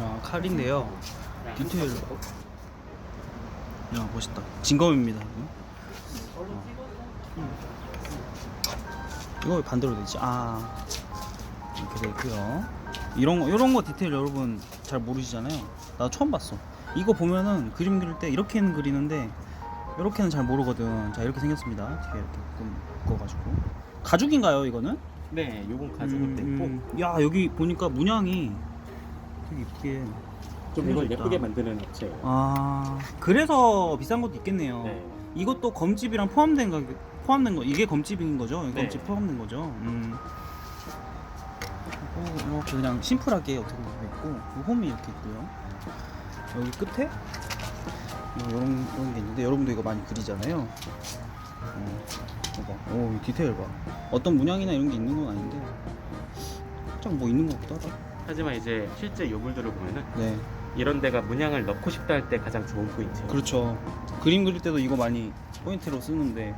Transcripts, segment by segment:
아, 칼인데요. 디테일. 야 멋있다. 진검입니다. 이거. 어. 이거 왜 반대로 되지? 아 이렇게 돼 있고요. 이런 거 이런 거 디테일 여러분 잘 모르시잖아요. 나 처음 봤어. 이거 보면은 그림 그릴 때 이렇게는 그리는데 이렇게는 잘 모르거든. 자 이렇게 생겼습니다. 뒤에 이렇게 묶어가지고 가죽인가요 이거는? 네, 요건 가죽으로 음, 음. 야 여기 보니까 문양이 되게 이쁘게 좀 이걸 예쁘게 있다. 만드는 업체예요. 아 그래서 비싼 것도 있겠네요. 네. 이것도 검집이랑 포함된 가격 포함된 거 이게 검집인 거죠? 네. 검집 포함된 거죠? 음. 그리고 이렇게 그냥 심플하게 어떻게 보면 있고 그 홈이 이렇게 있고요. 여기 끝에 뭐 이런 이런 게 있는데 여러분도 이거 많이 그리잖아요. 어, 봐봐. 오, 이 디테일 봐. 어떤 문양이나 이런 게 있는 건 아닌데 살짝 뭐 있는 것 같다. 하지만 이제 실제 요물들을 보면은 네, 이런 데가 문양을 넣고 싶다 할 때 가장 좋은 포인트예요. 그렇죠. 그림 그릴 때도 이거 많이 포인트로 쓰는데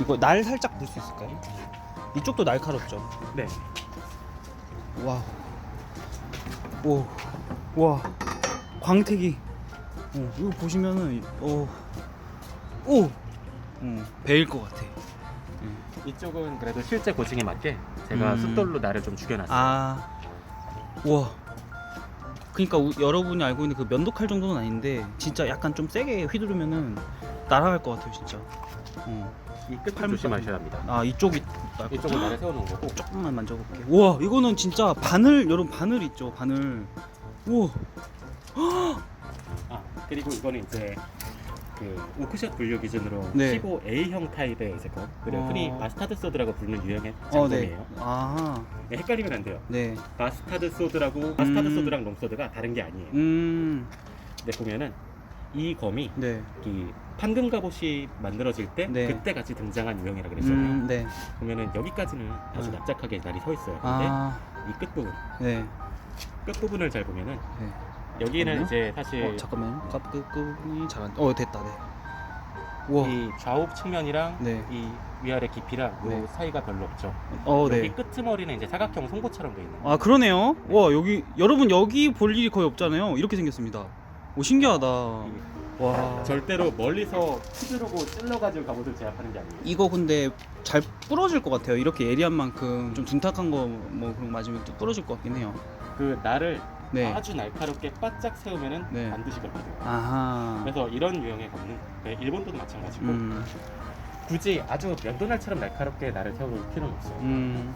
이거 날 살짝 볼 수 있을까요? 이쪽도 날카롭죠. 네. 와, 오, 와, 광택이. 어, 이거 보시면은 어, 오, 어, 배일 것 같아. 이쪽은 그래도 실제 고증에 맞게 제가 음. 숫돌로 나를 좀 죽여놨어요. 아, 우와. 그러니까 우- 여러분이 알고 있는 그 면도칼 정도는 아닌데 진짜 약간 좀 세게 휘두르면은 날아갈 것 같아요, 진짜. 어. 이 끝을 팔목 조심하셔야 합니다. 아 이쪽이 이쪽은 나를 세워놓은 거고 조금만 만져볼게. 우와 이거는 진짜 바늘 여러분 바늘 있죠 바늘. 우와 아 그리고 이거는 이제 그 오크샷 분류 기준으로 네. 15 A형 타입의 제거 그리고 어. 흔히 마스타드 소드라고 부르는 유형의 어, 네. 장점이에요. 아, 네, 헷갈리면 안 돼요. 네. 마스타드 소드라고 마스타드 음. 소드랑 롱 소드가 다른 게 아니에요. 음, 근데 보면은 이 검이 네. 이 판금 갑옷이 만들어질 때 네. 그때 같이 등장한 유형이라 그랬잖아요. 음, 네. 보면은 여기까지는 아주 네. 납작하게 날이 서 있어요. 근데 아, 이 끝부분, 네. 끝부분을 잘 보면은 네. 여기는 잠깐만요. 이제 사실 어, 잠깐만요. 깝끄끄이 잘안. 어, 됐다. 네. 우와. 이 좌우 측면이랑 네. 이 위아래 깊이랑 요 네. 사이가 별로 없죠. 어, 여기 네. 끄트머리는 이제 사각형 송곳처럼 돼 있는. 아, 그러네요. 와, 여기 여러분 여기 볼 일이 거의 없잖아요. 이렇게 생겼습니다. 오, 신기하다. 와. 절대로 멀리서 휘두르고 찔러가지고 갑옷을 제압하는 게 아니에요. 이거 근데 잘 부러질 것 같아요. 이렇게 예리한 만큼 좀 둔탁한 거 뭐 그런 거 맞으면 또 부러질 것 같긴 해요. 그 날을 네. 아주 날카롭게 바짝 세우면은 네. 반드시 그렇게 돼요. 아하. 그래서 이런 유형의 검은 네, 일본도 마찬가지고 음. 굳이 아주 면도날처럼 날카롭게 날을 세울 필요는 없어요. 음.